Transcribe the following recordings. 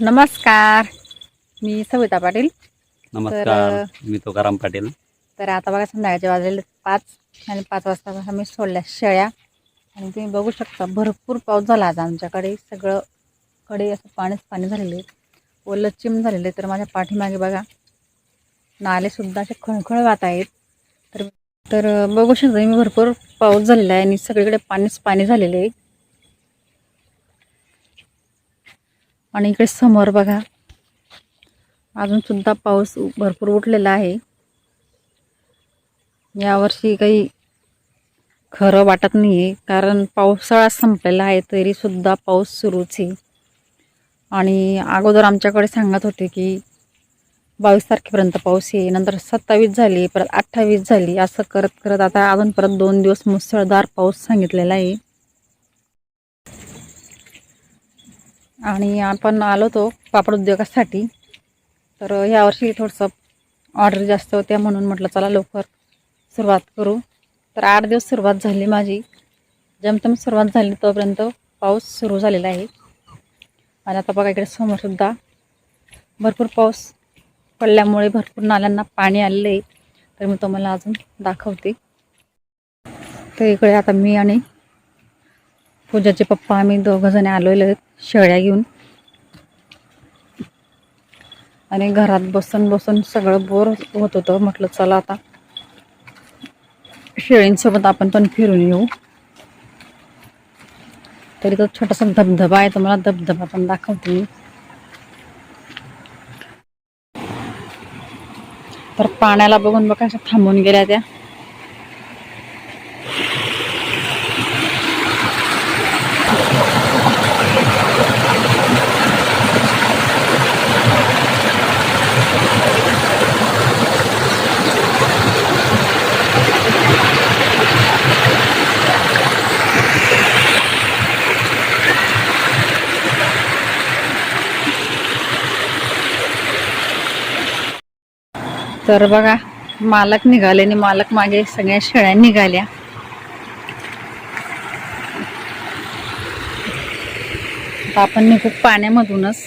नमस्कार. मी सविता पाटील. नमस्कार. मी तुकाराम पाटील. तर आता बघा संध्याकाळचे वाजलेले पाच आणि पाच वाजता आम्ही सोडल्या शेळ्या. आणि तुम्ही बघू शकता भरपूर पाऊस झाला आज आमच्याकडे. सगळं कडे असं पाणीच पाणी झालेले ओलं चिम झालेले तर माझ्या पाठीमागे बघा नालेसुद्धा असे खळखळ वाहत आहेत. तर तर बघू शकता तुम्ही भरपूर पाऊस झालेला आहे आणि सगळीकडे पाणीच पाणी झालेलं आहे. आणि इकडे समोर बघा. अजूनसुद्धा पाऊस भरपूर उठलेला आहे. यावर्षी काही खरं वाटत नाही आहे कारण पावसाळा संपलेला आहे तरीसुद्धा पाऊस सुरूच आहे. आणि अगोदर आमच्याकडे सांगत होते की बावीस तारखेपर्यंत पाऊस आहे नंतर सत्तावीस झाली परत अठ्ठावीस झाली असं करत करत आता अजून परत दोन दिवस मुसळधार पाऊस सांगितलेला आहे. आणि आपण आलो होतो पापड उद्योगासाठी. तर यावर्षी थोडंसं ऑर्डर जास्त होत्या म्हणून म्हटलं चला लवकर सुरुवात करू. तर आठ दिवस सुरुवात झाली माझी. जमतम सुरुवात झाली तोपर्यंत पाऊस सुरू झालेला आहे. आणि आता बघा इकडे समोरसुद्धा भरपूर पाऊस पडल्यामुळे भरपूर नाल्यांना पाणी आलेलं आहे. तर मी तुम्हाला अजून दाखवते. तर इकडे आता मी आणि पूजाचे पप्पा आम्ही दोघं जण आलेलो आहेत शेळ्या घेऊन. आणि घरात बसून बसून सगळं बोर होत होतं. म्हटलं चला आता शेळींसोबत आपण पण फिरून येऊ. तरी तो छोटासा धबधबा आहे तुम्हाला धबधबा पण दाखवते. मी तर पाण्याला बघून बघा थांबून गेल्या त्या. तर बघा मालक निघाले आणि मालक मागे सगळ्या शेळ्या निघाल्या. आपण निघू पाण्यामधूनच.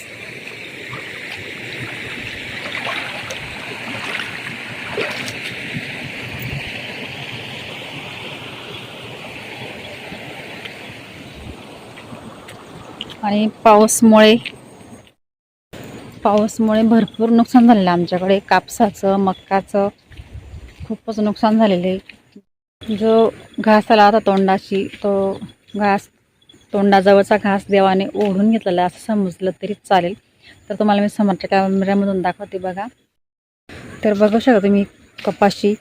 आणि पाऊसमुळे पाऊसमुळे भरपूर नुकसान झालेलं आमच्याकडे. कापसाचं मक्काचं खूपच नुकसान झालेलं आहे. जो घास आला होता तोंडाशी तो घास तोंडाजवळचा घास देवाने ओढून घेतलेला असं समजलं तरी चालेल. तर तुम्हाला मी समोरच्या कॅमेऱ्यामधून दाखवते बघा. तर बघू शकता तुम्ही कपाशी.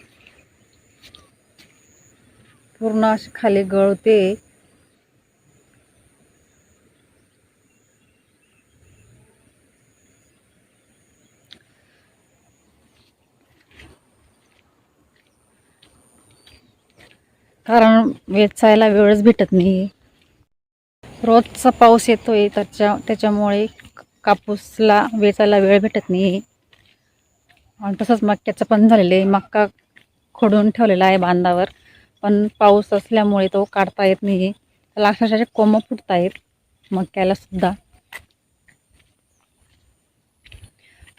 पूर्ण अशी खाली गळते. कारण वेचायला वेळच भेटत नाही रोजचा पाऊस येतोय त्याच्या त्याच्यामुळे कापूसला वेचायला वेळ भेटत नाही आणि तसंच मक्याचं पण झालेलं आहे. मक्का खोडून ठेवलेला आहे बांधावर पण पाऊस असल्यामुळे तो काढता येत नाही त्याला अक्षरशः कोमं फुटत आहेत मक्याला सुद्धा.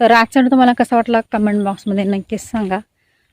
तर आजचा तुम्हाला कसा वाटला? कमेंट बॉक्समध्ये नक्कीच सांगा.